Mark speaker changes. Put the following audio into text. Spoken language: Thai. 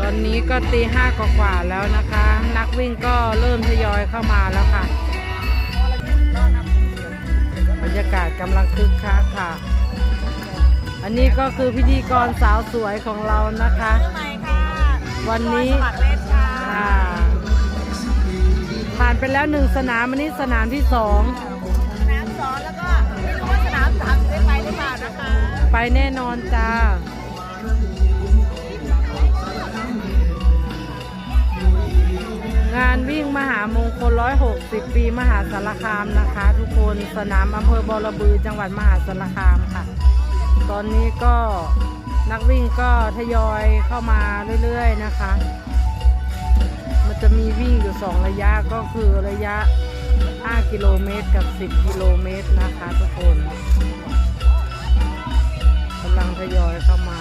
Speaker 1: ตอนนี้ก็ตีห้ากว่าๆแล้วนะคะ นักวิ่งก็เริ่มทยอยเข้ามาแล้วค่ะ บรรยากาศกำลังคึกคักค่ะ อันนี้ก็คือพิธีกรสาวสวยของเรานะคะ
Speaker 2: ใหม่ค่ะ
Speaker 1: วันนี้
Speaker 2: สมัครเล่นค่ะ
Speaker 1: อ่าผ่านไปแล้วหนึ่งสนามอันนี้สนามที่สอง
Speaker 2: สนามสองแล้วก็ไม่รู้ว่าสนามสามจะได้ไปหรือเปล่านะคะ
Speaker 1: ไปแน่นอนจ้า มหามงคล 160 ปีมหาสารคามนะคะ ทุกคนสนามอำเภอบอระบือจังหวัดมหาสารคามค่ะ ตอนนี้ก็นักวิ่งก็ทยอยเข้ามาเรื่อยๆนะคะ มันจะมีวิ่งอยู่ 2 ระยะก็คือระยะ 5 กิโลเมตรกับ 10 กิโลเมตรนะคะทุกคนกำลังทยอยเข้ามา